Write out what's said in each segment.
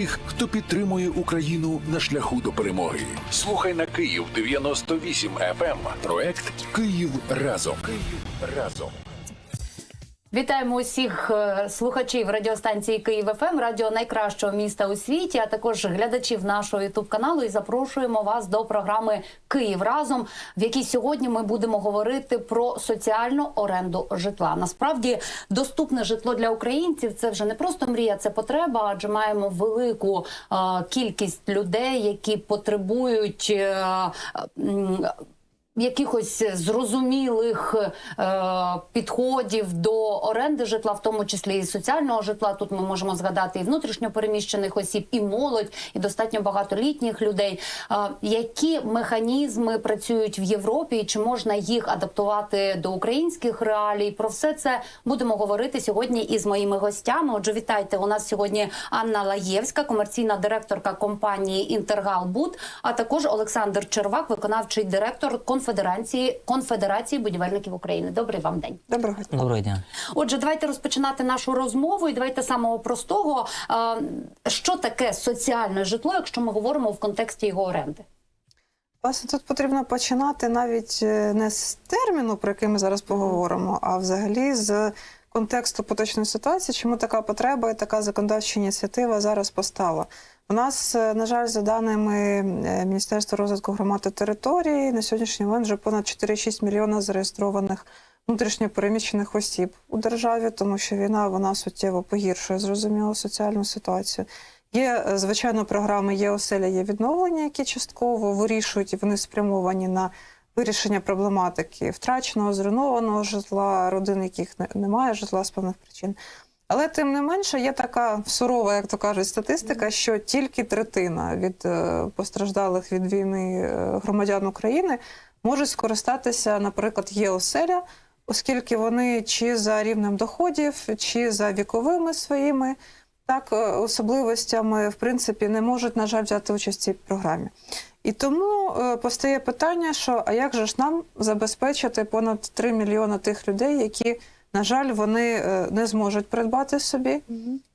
Тих, хто підтримує Україну на шляху до перемоги. Слухай на Київ 98 FM. Проект Київ разом. Київ разом. Вітаємо усіх е, слухачів радіостанції Київ ФМ, радіо найкращого міста у світі, а також глядачів нашого ютуб каналу. І запрошуємо вас до програми Київ разом, в якій сьогодні ми будемо говорити про соціальну оренду житла. Насправді доступне житло для українців це вже не просто мрія, це потреба, адже маємо велику е, кількість людей, які потребують. Якихось зрозумілих е, підходів до оренди житла, в тому числі і соціального житла. Тут ми можемо згадати і внутрішньо переміщених осіб, і молодь, і достатньо багато літніх людей. Е, які механізми працюють в Європі, і чи можна їх адаптувати до українських реалій? Про все це будемо говорити сьогодні із моїми гостями. Отже, вітайте у нас сьогодні Анна Лаєвська, комерційна директорка компанії Інтергалбуд, а також Олександр Червак, виконавчий директор конфедерації конфедерації будівельників України. Добрий вам день. Доброго дня. Доброго дня. Отже, давайте розпочинати нашу розмову. І давайте самого простого. Що таке соціальне житло, якщо ми говоримо в контексті його оренди? Власне, тут потрібно починати навіть е, не з терміну, про який ми зараз поговоримо, а взагалі з контексту поточної ситуації, чому така потреба і така законодавча ініціатива зараз постала. У нас, е, на жаль, за даними е, Міністерства розвитку громад та території, на сьогоднішній момент вже понад 4,6 мільйона зареєстрованих внутрішньопереміщених осіб у державі, тому що війна вона суттєво погіршує зрозуміло соціальну ситуацію. Є, е, звичайно, програми є оселя, є відновлення, які частково вирішують і вони спрямовані на вирішення проблематики втраченого, зруйнованого житла, родин, яких немає житла з певних причин. Але тим не менше є така сурова, як то кажуть, статистика, що тільки третина від е, постраждалих від війни е, громадян України можуть скористатися, наприклад, є оселя, оскільки вони чи за рівнем доходів, чи за віковими своїми так, е, особливостями, в принципі, не можуть, на жаль, взяти участь в цій програмі. І тому постає питання, що а як же ж нам забезпечити понад 3 мільйони тих людей, які, на жаль, вони е, не зможуть придбати собі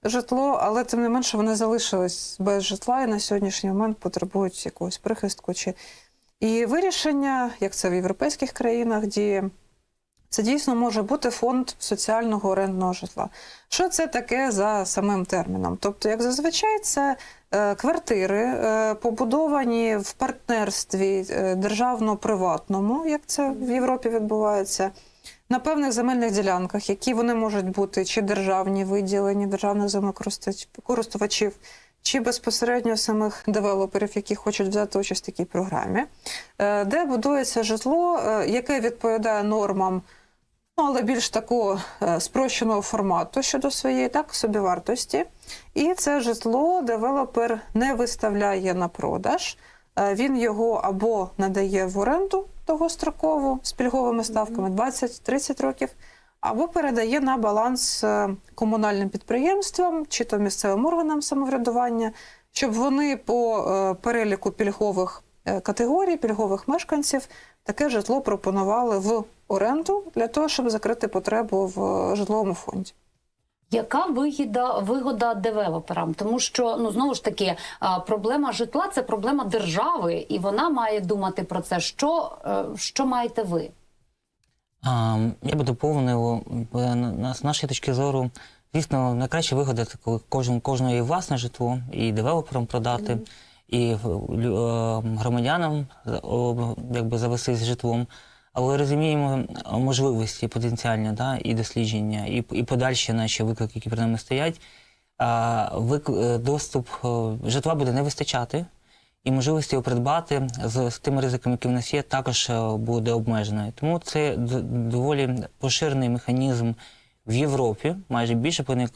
житло, але тим не менше вони залишились без житла і на сьогоднішній момент потребують якогось прихистку. Чи... І вирішення, як це в європейських країнах діє, це дійсно може бути фонд соціального орендного житла. Що це таке за самим терміном? Тобто, як зазвичай, це е, квартири, е, побудовані в партнерстві державно-приватному, як це в Європі відбувається, на певних земельних ділянках, які вони можуть бути чи державні виділені державних землекористувачів, чи безпосередньо самих девелоперів, які хочуть взяти участь в такій програмі, е, де будується житло, е, яке відповідає нормам ну, але більш такого е, спрощеного формату щодо своєї так собівартості. І це житло девелопер не виставляє на продаж. Він його або надає в оренду довгострокову з пільговими ставками 20-30 років, або передає на баланс е, комунальним підприємствам чи то місцевим органам самоврядування, щоб вони по е, переліку пільгових е, категорій, пільгових мешканців таке житло пропонували в оренду для того, щоб закрити потребу в житловому фонді. Яка вигода вигода девелоперам? Тому що ну знову ж таки проблема житла це проблема держави, і вона має думати про це. Що, е, що маєте ви? А, я би доповнив е, на- з нашої точки зору. Звісно, найкраща вигода це коли кожен кожного є власне житло, і девелоперам продати, і е, е, громадянам за- якби завестись з житлом. Але розуміємо е, можливості потенціальні, да, і дослідження, і, і подальші наші виклики, які перед нами стоять. Вик, е, доступ е, житла буде не вистачати, і можливості його придбати з, з тими ризиками, які в нас є, також буде обмеженою. Тому це доволі поширений механізм в Європі. Майже більше половини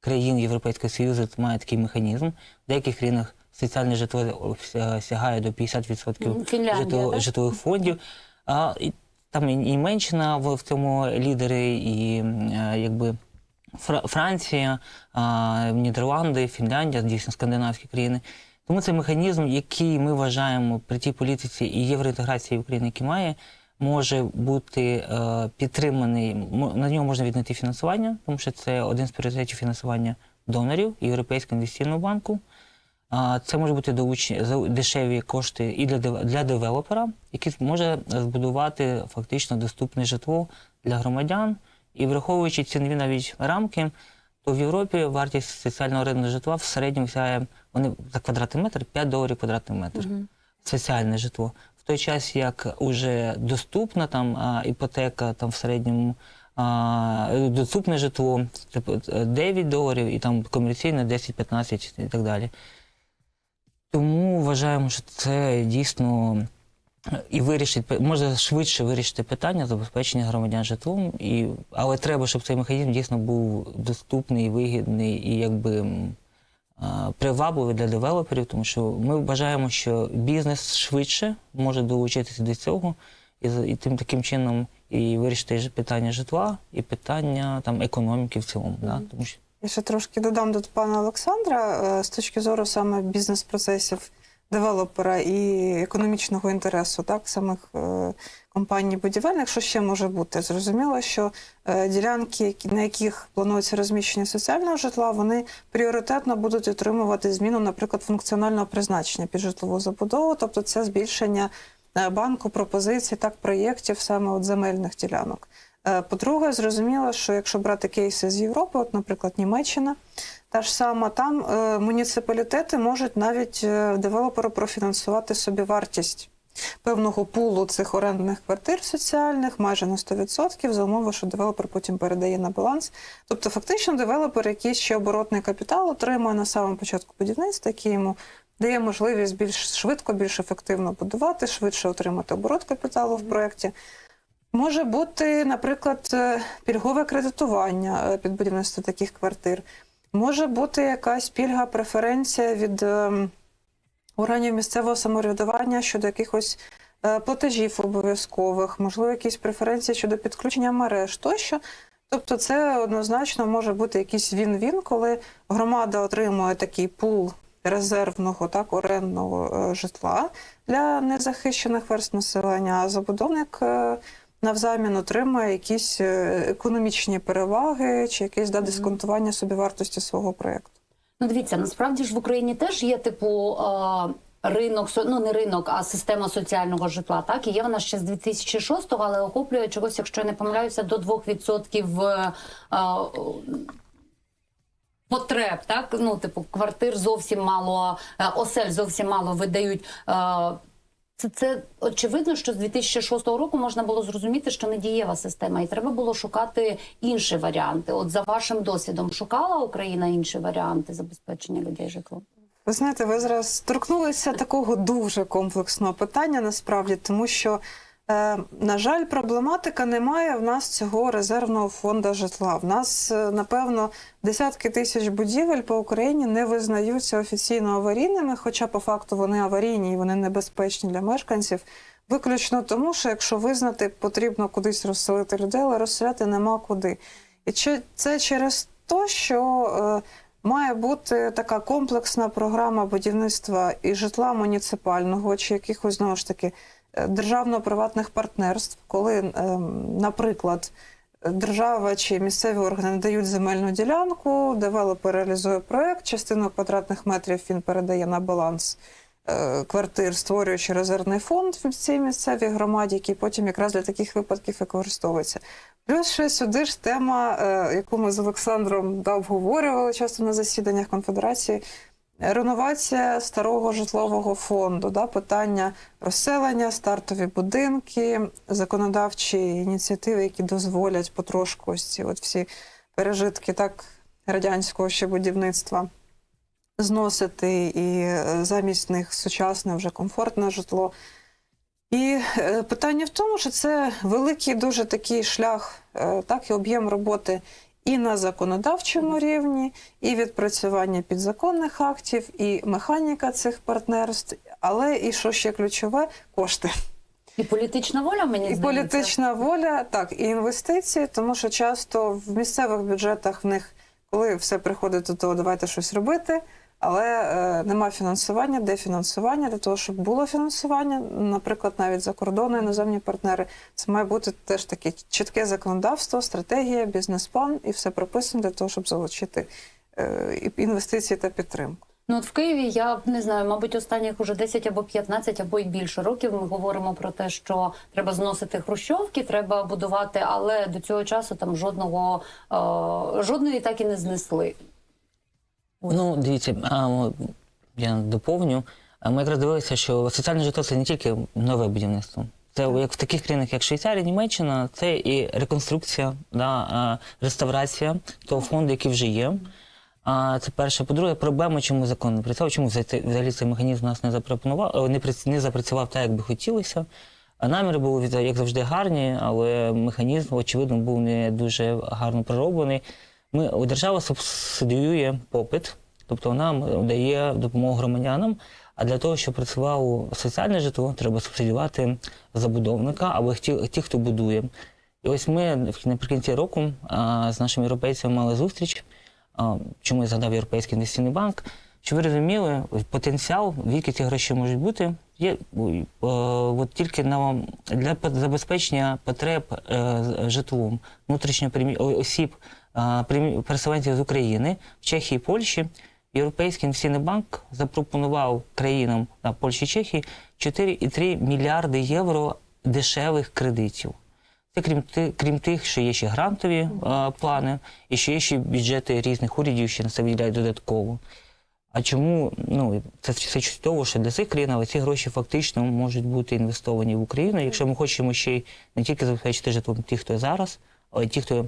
країн Європейського Союзу має такий механізм. В деяких країнах соціальне житло сягає до 50% житло, так? житлових фондів. А, і, там і Німеччина в, цьому лідери, і е, якби Фра- Франція, а, Нідерланди, Фінляндія, дійсно скандинавські країни. Тому це механізм, який ми вважаємо при тій політиці і євроінтеграції України, який має, може бути е, підтриманий. На нього можна віднайти фінансування, тому що це один з пріоритетів фінансування донорів Європейського інвестиційного банку. Це може бути долучені за дешеві кошти і для для девелопера, який може збудувати фактично доступне житло для громадян. І враховуючи цінові навіть рамки, то в Європі вартість соціального орендного житла в середньому сягає вони за квадратний метр 5 доларів квадратний метр. Соціальне житло. В той час, як уже доступна там іпотека там в середньому а, доступне житло типу, 9 доларів і там комерційне 10-15 і так далі. Тому вважаємо, що це дійсно і вирішить, може швидше вирішити питання забезпечення громадян житлом, і, але треба, щоб цей механізм дійсно був доступний, вигідний і якби привабливий для девелоперів, тому що ми вважаємо, що бізнес швидше може долучитися до цього, і, і тим таким чином і вирішити питання житла, і питання там економіки в цілому. Да? Тому що Я ще трошки додам до пана Олександра е, з точки зору саме бізнес-процесів девелопера і економічного інтересу, так, самих е, компаній будівельних, що ще може бути? Зрозуміло, що е, ділянки, на яких планується розміщення соціального житла, вони пріоритетно будуть отримувати зміну, наприклад, функціонального призначення під житлову забудову, тобто це збільшення банку пропозицій, так, проєктів саме от земельних ділянок. Е, По-друге, зрозуміло, що якщо брати кейси з Європи, от, наприклад, Німеччина, та ж сама там е, муніципалітети можуть навіть е, девелоперу профінансувати собі вартість певного пулу цих орендних квартир соціальних майже на 100% за умови, що девелопер потім передає на баланс. Тобто, фактично, девелопер якийсь ще оборотний капітал отримує на самому початку будівництва, який йому дає можливість більш швидко, більш ефективно будувати, швидше отримати оборот капіталу в проєкті. Може бути, наприклад, е, пільгове кредитування е, під будівництво таких квартир. Може бути якась пільга, преференція від ем, органів місцевого самоврядування щодо якихось е, платежів обов'язкових, можливо, якісь преференції щодо підключення мереж тощо. Тобто, це однозначно може бути якийсь він-він, коли громада отримує такий пул резервного, так, орендного е, житла для незахищених верст населення, а забудовник е, навзамін отримує якісь е, економічні переваги чи якесь да, дисконтування собівартості свого проєкту. Ну, дивіться, насправді ж в Україні теж є типу. е, Ринок ну не ринок, а система соціального житла. Так і є вона ще з 2006-го, але охоплює чогось, якщо я не помиляюся, до 2% е, е, потреб. Так ну типу квартир зовсім мало, е, осель зовсім мало видають. Це, це очевидно, що з 2006 року можна було зрозуміти, що не дієва система, і треба було шукати інші варіанти. От за вашим досвідом шукала Україна інші варіанти забезпечення людей житлом? Ви знаєте, ви зараз торкнулися такого дуже комплексного питання насправді, тому що, на жаль, проблематика немає в нас цього резервного фонду житла. В нас, е, напевно, десятки тисяч будівель по Україні не визнаються офіційно аварійними, хоча по факту вони аварійні і вони небезпечні для мешканців. Виключно тому, що якщо визнати, потрібно кудись розселити людей, але розселяти нема куди. І це через те, що е, має бути така комплексна програма будівництва і житла муніципального, чи якихось знову ж таки е, державно-приватних партнерств, коли, ем, наприклад, держава чи місцеві органи дають земельну ділянку, девелопер реалізує проект, частину квадратних метрів він передає на баланс е, квартир, створюючи резервний фонд в цій місцевій громаді, який потім якраз для таких випадків використовується. Плюс ще сюди ж тема, е, яку ми з Олександром обговорювали часто на засіданнях конфедерації. Реновація старого житлового фонду, да, питання розселення, стартові будинки, законодавчі ініціативи, які дозволять потрошку ось ці от всі пережитки так радянського ще будівництва зносити і е, замість них сучасне, вже комфортне житло. І е, питання в тому, що це великий дуже такий шлях, е, так і об'єм роботи і на законодавчому рівні, і відпрацювання підзаконних актів, і механіка цих партнерств, але і що ще ключове кошти. І політична воля мені І здається. політична воля, так, і інвестиції, тому що часто в місцевих бюджетах в них, коли все приходить до того, давайте щось робити, але е, нема фінансування, де фінансування для того, щоб було фінансування, наприклад, навіть за кордону іноземні партнери, це має бути теж таке чітке законодавство, стратегія, бізнес-план і все прописано для того, щоб залучити е, інвестиції та підтримку. Ну от в Києві я не знаю, мабуть, останніх уже 10 або 15, або й більше років ми говоримо про те, що треба зносити хрущовки, треба будувати, але до цього часу там жодного е, жодної так і не знесли. Ну, дивіться, а, я доповню. Ми якраз дивилися, що соціальне житло це не тільки нове будівництво. Це як в таких країнах, як Швейцарія, Німеччина, це і реконструкція, да, реставрація того фонду, який вже є. А це перше. По-друге, проблема, чому закон не працював, чому взагалі цей механізм у нас не запропонував, е, не, не запрацював так, як би хотілося. А наміри були, як завжди, гарні, але механізм, очевидно, був не дуже гарно пророблений. Ми, держава субсидіює попит, тобто вона дає допомогу громадянам. А для того, щоб працювало соціальне житло, треба субсидіювати забудовника або ті, хто будує. І ось ми в- наприкінці року а, з нашими європейцями мали зустріч. А, чому я згадав Європейський інвестиційний банк? Щоб ви розуміли, потенціал, які ці гроші можуть бути, є е, от тільки на, для забезпечення потреб е, житлом внутрішньо осіб, переселенців з України, в Чехії, Польщі. Європейський інвестиційний банк запропонував країнам на Польщі і Чехії 4,3 мільярди євро дешевих кредитів. Це крім, крім тих, що є ще грантові е, плани, і що є ще бюджети різних урядів, що на це виділяють додатково. А чому ну це все чудово, що для цих країн, але ці гроші фактично можуть бути інвестовані в Україну, якщо ми хочемо ще й не тільки забезпечити житлом тих, хто зараз, але й ті, хто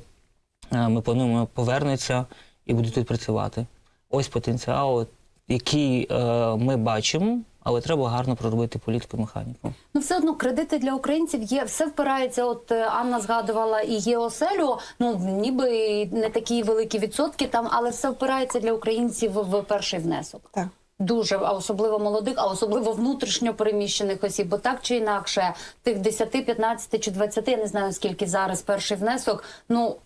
ми плануємо повернуться і будуть тут працювати. Ось потенціал, який е, ми бачимо, але треба гарно проробити політику механіку. Ну, все одно кредити для українців є. Все впирається. От е, Анна згадувала і є оселю. Ну ніби не такі великі відсотки там, але все впирається для українців в перший внесок. Так. Дуже, а особливо молодих, а особливо внутрішньо переміщених осіб, бо так чи інакше, тих 10, 15 чи 20, я не знаю скільки зараз перший внесок. Ну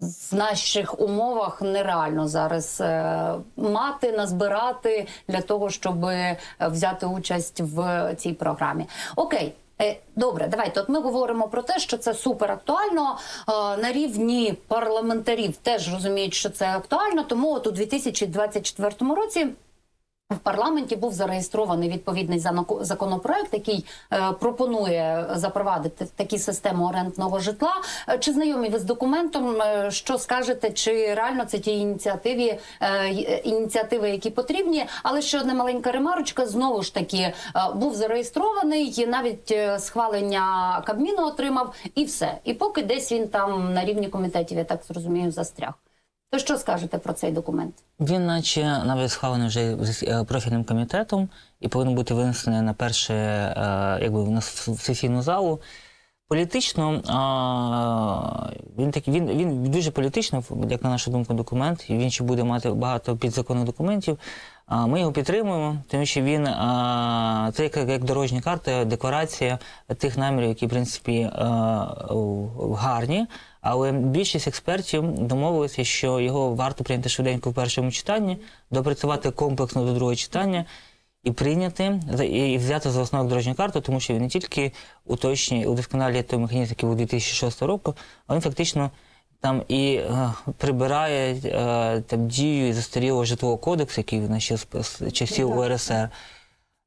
в наших умовах нереально зараз е, мати, назбирати для того, щоб е, взяти участь в цій програмі. Окей. Е, Добре, давайте. От ми говоримо про те, що це супер актуально. На рівні парламентарів теж розуміють, що це актуально. Тому от у 2024 році в парламенті був зареєстрований відповідний законопроект, який е, пропонує запровадити такі системи орендного житла. Е, Чи знайомі ви з документом? Е, Що скажете? Чи реально це ті ініціативи, ініціативи, які потрібні? Але ще одна маленька ремарочка. Знову ж таки був зареєстрований, навіть схвалення Кабміну отримав, і все. І поки десь він там на рівні комітетів, я так зрозумію, застряг. То що скажете про цей документ? Він, наче, навіть схвалений вже е, профільним комітетом і повинен бути винесений на перше, е, якби в нас в сесійну залу. Політично він такий він, він дуже політично, як на нашу думку, документ, він ще буде мати багато підзаконних документів. Ми його підтримуємо, тому що він це як, як дорожня карта, декларація тих намірів, які в принципі гарні. Але більшість експертів домовилися, що його варто прийняти швиденько в першому читанні, допрацювати комплексно до другого читання і прийняти і взяти за основу дорожню карту, тому що він не тільки уточнює, удосконалює той механізм, який був 2006 року, а він фактично там і е, прибирає е, там дію застарілого житлового кодексу, який в нас ще з з часів УРСР.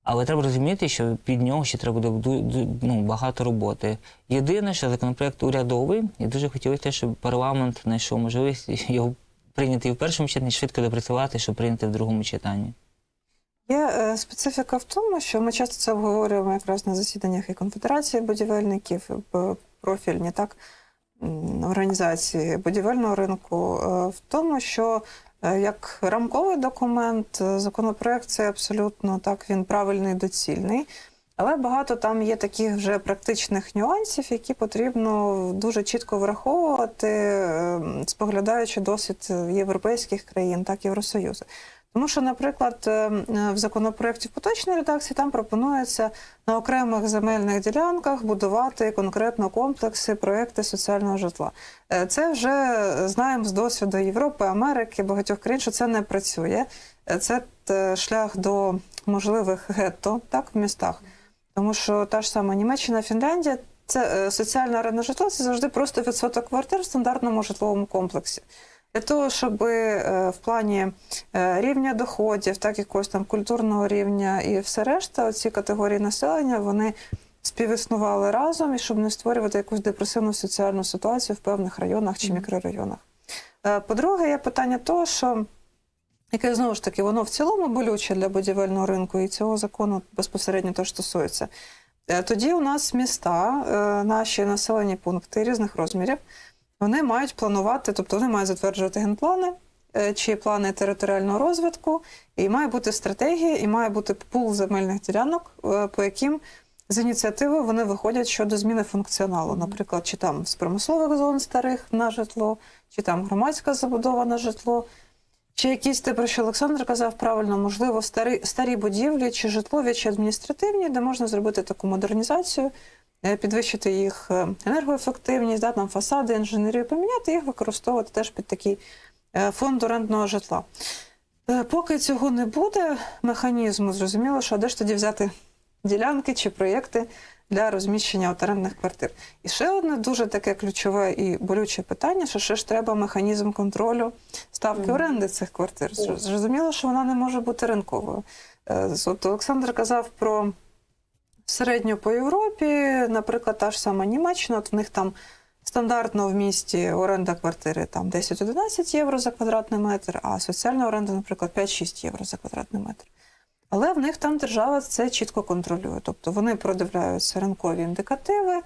Але треба розуміти, що під нього ще треба буде ну, багато роботи. Єдине, що законопроект урядовий, і дуже хотілося, щоб парламент знайшов можливість його прийняти в першому читанні, швидко допрацювати, щоб прийняти в другому читанні. Є е, специфіка в тому, що ми часто це обговорюємо якраз на засіданнях і конфедерації будівельників, профільні так організації будівельного ринку, е, в тому, що е, як рамковий документ, е, законопроект це абсолютно так, він правильний, доцільний. Але багато там є таких вже практичних нюансів, які потрібно дуже чітко враховувати, е, споглядаючи досвід європейських країн, так Євросоюзу. Тому що, наприклад, е, е, в законопроекті в поточній редакції там пропонується на окремих земельних ділянках будувати конкретно комплекси, проекти соціального житла. Е, Це вже знаємо з досвіду Європи, Америки, багатьох країн, що це не працює. Це шлях до можливих гетто так, в містах. Тому що та ж сама Німеччина, Фінляндія це соціальне орендне житло, це завжди просто відсоток квартир в стандартному житловому комплексі. Для того, щоб е, в плані е, рівня доходів, так якогось там культурного рівня і все решта, ці категорії населення вони співіснували разом і щоб не створювати якусь депресивну соціальну ситуацію в певних районах чи мікрорайонах. Е, По-друге, є питання того, що яке знову ж таки воно в цілому болюче для будівельного ринку, і цього закону безпосередньо теж стосується. Тоді у нас міста, наші населені пункти різних розмірів, вони мають планувати, тобто вони мають затверджувати генплани е, чи плани територіального розвитку, і має бути стратегія, і має бути пул земельних ділянок, е, по яким з ініціативи вони виходять щодо зміни функціоналу, наприклад, чи там з промислових зон старих на житло, чи там громадська забудова на житло. Чи якісь те, про що Олександр казав правильно, можливо, старі, старі будівлі, чи житлові, чи адміністративні, де можна зробити таку модернізацію, підвищити їх е, енергоефективність, да, там фасади, інженерію, поміняти їх, використовувати теж під такий е, фонд орендного житла. Е, Поки цього не буде механізму, зрозуміло, що де ж тоді взяти ділянки чи проєкти для розміщення орендних квартир. І ще одне дуже таке ключове і болюче питання, що ще ж треба механізм контролю ставки оренди цих квартир. Зрозуміло, що вона не може бути ринковою. Е, От Олександр казав про середню по Європі, наприклад, та ж сама Німеччина, от в них там стандартно в місті оренда квартири там 10-11 євро за квадратний метр, а соціальна оренда, наприклад, 5-6 євро за квадратний метр. Але в них там держава це чітко контролює. Тобто вони продивляються ринкові індикативи,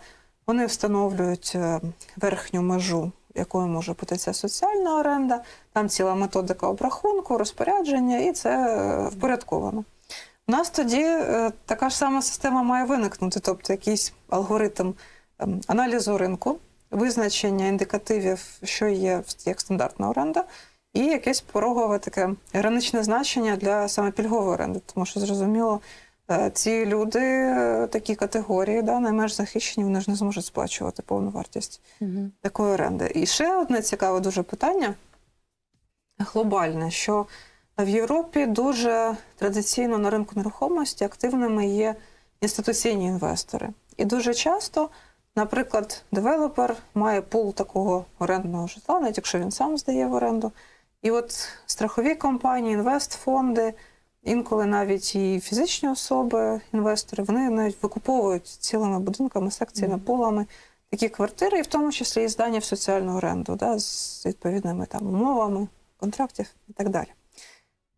вони встановлюють е, верхню межу, якою може бути ця соціальна оренда, там ціла методика обрахунку, розпорядження, і це е, впорядковано. У нас тоді е, така ж сама система має виникнути, тобто якийсь алгоритм ем, аналізу ринку, визначення індикативів, що є як стандартна оренда, і якесь порогове таке граничне значення для саме пільгової оренди. Тому що зрозуміло, е, ці люди, е, такі категорії, да, найменш захищені, вони ж не зможуть сплачувати повну вартість Мгм. такої оренди. І ще одне цікаве дуже питання глобальне, що в Європі дуже традиційно на ринку нерухомості активними є інституційні інвестори. І дуже часто, наприклад, девелопер має пул такого орендного житла, навіть якщо він сам здає в оренду. І от страхові компанії, інвестфонди, інколи навіть і фізичні особи, інвестори, вони навіть викуповують цілими будинками, секціями, пулами такі квартири, і в тому числі і здані в соціальну оренду, да, з відповідними там умовами, контрактів і так далі.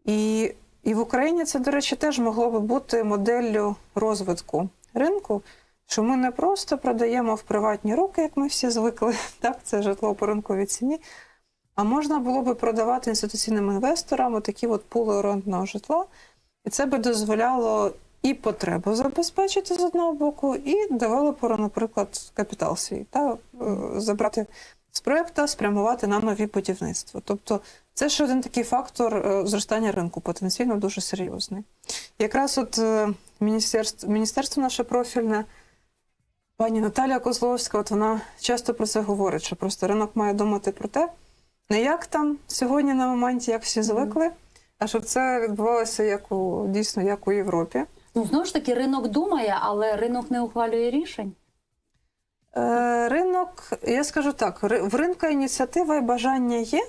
І, і в Україні це, до речі, теж могло би бути моделлю розвитку ринку, що ми не просто продаємо в приватні руки, як ми всі звикли, так, це житло по ринковій ціні. А можна було би продавати інституційним інвесторам такі от пули орендного житла, і це би дозволяло і потребу забезпечити з одного боку, і девелоперу, наприклад, капітал свій, та, е, забрати з проєкту, спрямувати на нові будівництво. Тобто це ще один такий фактор е, зростання ринку, потенційно дуже серйозний. Якраз от е, міністерство, міністерство наше профільне, пані Наталія Козловська, от вона часто про це говорить, що просто ринок має думати про те, не як там сьогодні на моменті, як всі звикли, а щоб це відбувалося як у дійсно як у Європі. Ну, знову ж таки, ринок думає, але ринок не ухвалює рішень. Е, Ринок, я скажу так, в ринку ініціатива і бажання є,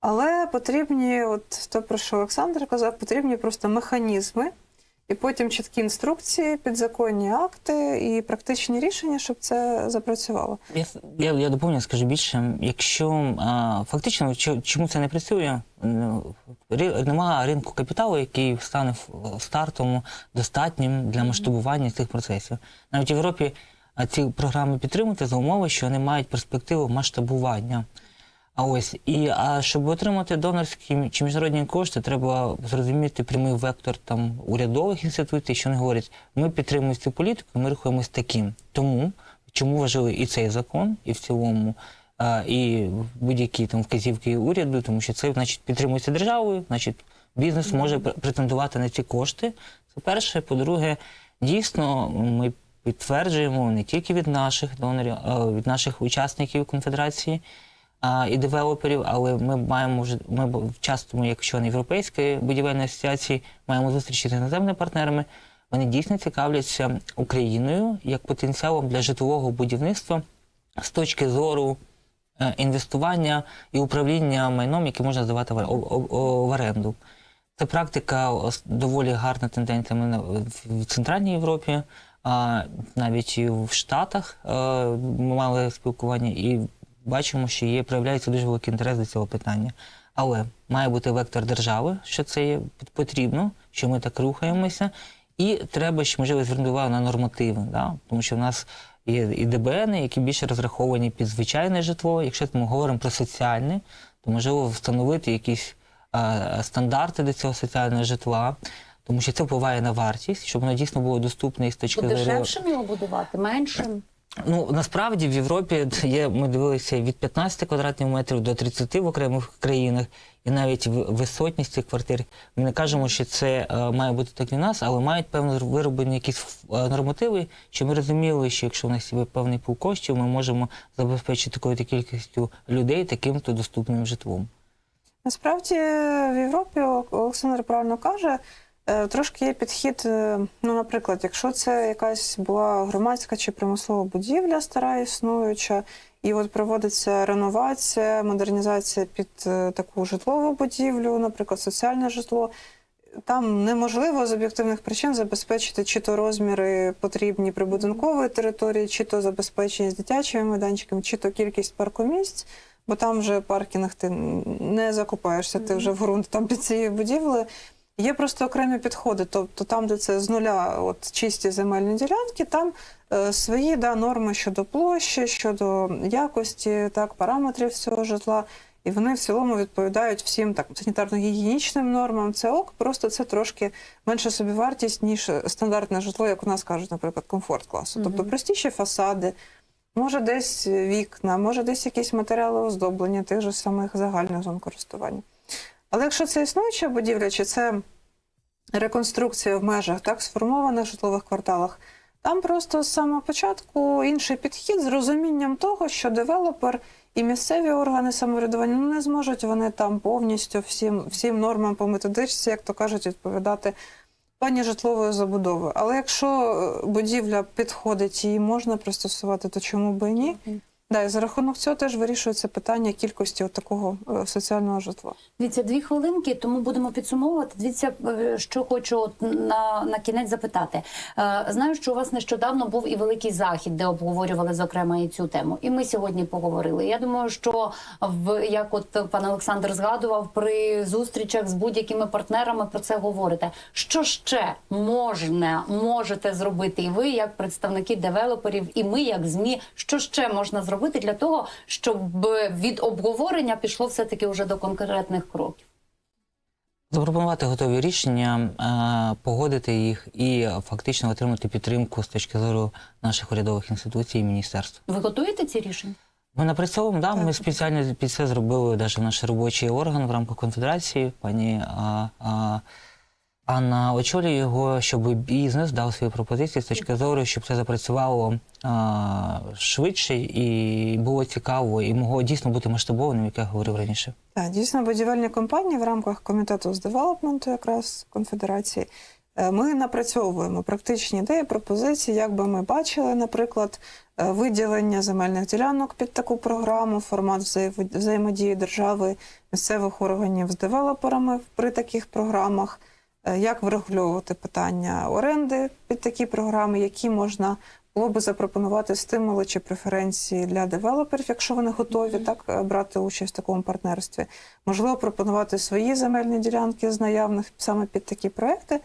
але потрібні, от то, про що Олександр казав, потрібні просто механізми, і потім чіткі інструкції, підзаконні акти і практичні рішення, щоб це запрацювало. Я, я, я доповню, скажу більше. Якщо а, фактично чому це не працює, Ну, немає ринку капіталу, який стане стартом достатнім для масштабування цих процесів. Навіть в Європі ці програми підтримувати за умови, що вони мають перспективу масштабування. А ось і а щоб отримати донорські чи міжнародні кошти, треба зрозуміти прямий вектор там урядових інституцій, що вони говорять, ми підтримуємо цю політику, ми рухаємось таким. Тому чому важливий і цей закон, і в цілому, а, і будь-які там вказівки уряду, тому що це значить підтримується державою, значить бізнес може пр- претендувати на ці кошти. Це перше. По-друге, дійсно, ми підтверджуємо не тільки від наших донорів, від наших учасників конфедерації а, і девелоперів, але ми маємо вже ми часто, як члени Європейської будівельної асоціації, маємо зустрічі з іноземними партнерами. Вони дійсно цікавляться Україною як потенціалом для житлового будівництва з точки зору е, інвестування і управління майном, яке можна здавати в, оренду. Це практика доволі гарна тенденція в Центральній Європі, а навіть і в Штатах е, ми мали спілкування і бачимо, що є проявляється дуже великий інтерес до цього питання. Але має бути вектор держави, що це є потрібно, що ми так рухаємося, і треба ще можливо звернути увагу на нормативи, да? тому що в нас є і ДБН, які більше розраховані під звичайне житло. Якщо ми говоримо про соціальне, то можливо встановити якісь е, стандарти до цього соціального житла, тому що це впливає на вартість, щоб воно дійсно було доступне і з точки зору. дешевшим його будувати, меншим. Ну насправді в Європі є. Ми дивилися від 15 квадратних метрів до 30 в окремих країнах, і навіть в- висотність цих квартир. Ми не кажемо, що це е, має бути так і в нас, але мають певно вироблені якісь е, нормативи, що ми розуміли, що якщо в нас є певний пул коштів, ми можемо забезпечити такою кількістю людей таким то доступним житлом. Насправді в Європі Олександр правильно каже. Е, Трошки є підхід, е, ну, наприклад, якщо це якась була громадська чи примусова будівля, стара існуюча, і от проводиться реновація, модернізація під е, таку житлову будівлю, наприклад, соціальне житло. Там неможливо з об'єктивних причин забезпечити чи то розміри потрібні прибудинкової території, чи то забезпечення з дитячими майданчиками, чи то кількість паркомісць, бо там вже паркінг ти не закупаєшся, ти вже в ґрунт там під цією будівлею. Є просто окремі підходи. Тобто там, де це з нуля от, чисті земельні ділянки, там е, свої да, норми щодо площі, щодо якості, так, параметрів цього житла. І вони в цілому відповідають всім так санітарно-гігієнічним нормам. Це ок, просто це трошки менша собівартість, ніж стандартне житло, як у нас кажуть, наприклад, комфорт класу. Тобто простіші фасади, може десь вікна, може десь якісь матеріали оздоблення тих же самих загальних зон користування. Але якщо це існуюча будівля, чи це реконструкція в межах так сформованих житлових кварталах, там просто з самого початку інший підхід з розумінням того, що девелопер і місцеві органи самоврядування ну, не зможуть вони там повністю всім, всім нормам по методичці, як то кажуть, відповідати плані житлової забудови. Але якщо е, будівля підходить і можна пристосувати, то чому би і ні? Да, і за рахунок цього теж вирішується питання кількості от такого е, соціального житла. Дивіться, дві хвилинки, тому будемо підсумовувати. Дивіться, е, що хочу от на, на кінець запитати. Е, Знаю, що у вас нещодавно був і великий захід, де обговорювали зокрема і цю тему. І ми сьогодні поговорили. Я думаю, що в як от пан Олександр згадував, при зустрічах з будь-якими партнерами про це говорите. Що ще можна можете зробити і ви, як представники девелоперів, і ми, як змі, що ще можна зробити для того, щоб від обговорення пішло все таки вже до конкретних кроків? Запропонувати готові рішення, е, погодити їх і фактично отримати підтримку з точки зору наших урядових інституцій і міністерств. Ви готуєте ці рішення? Ми напрацьовуємо, да, ми спеціально під це зробили навіть наш робочий орган в рамках конфедерації. Пані а, а, Анна очолює його, щоб бізнес дав свої пропозиції з точки зору, щоб це запрацювало а, швидше і було цікаво, і могло дійсно бути масштабованим, як я говорив раніше. Так, дійсно, будівельні компанії в рамках комітету з девелопменту, якраз конфедерації, е, ми напрацьовуємо практичні ідеї, пропозиції, як би ми бачили, наприклад, е, виділення земельних ділянок під таку програму, формат взаємодії держави, місцевих органів з девелоперами при таких програмах, як врегульовувати питання оренди під такі програми, які можна було би запропонувати стимули чи преференції для девелоперів, якщо вони готові так е, брати участь в такому партнерстві. Можливо, пропонувати свої земельні ділянки з наявних саме під такі проекти.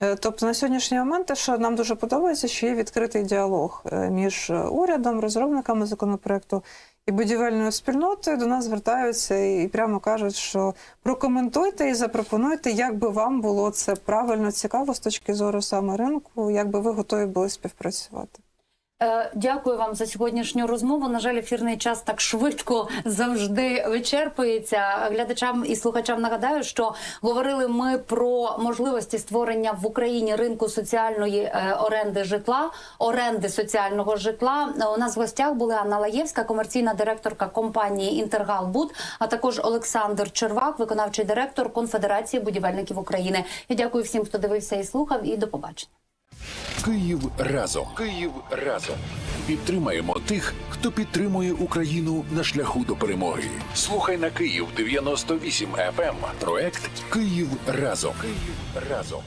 Е, Тобто на сьогоднішній момент, те, що нам дуже подобається, що є відкритий діалог е, між е, урядом, розробниками законопроекту і будівельною спільнотою до нас звертаються і прямо кажуть, що прокоментуйте і запропонуйте, як би вам було це правильно цікаво з точки зору саме ринку, як би ви готові були співпрацювати. Е, Дякую вам за сьогоднішню розмову. На жаль, ефірний час так швидко завжди вичерпується. Глядачам і слухачам нагадаю, що говорили ми про можливості створення в Україні ринку соціальної е, оренди житла, оренди соціального житла. У нас в гостях були Анна Лаєвська, комерційна директорка компанії Інтергалбуд, а також Олександр Червак, виконавчий директор Конфедерації будівельників України. Я дякую всім, хто дивився і слухав. І до побачення. Київ разом. Київ разом. Підтримаємо тих, хто підтримує Україну на шляху до перемоги. Слухай на Київ 98 FM. Проект Київ разом. Київ разом.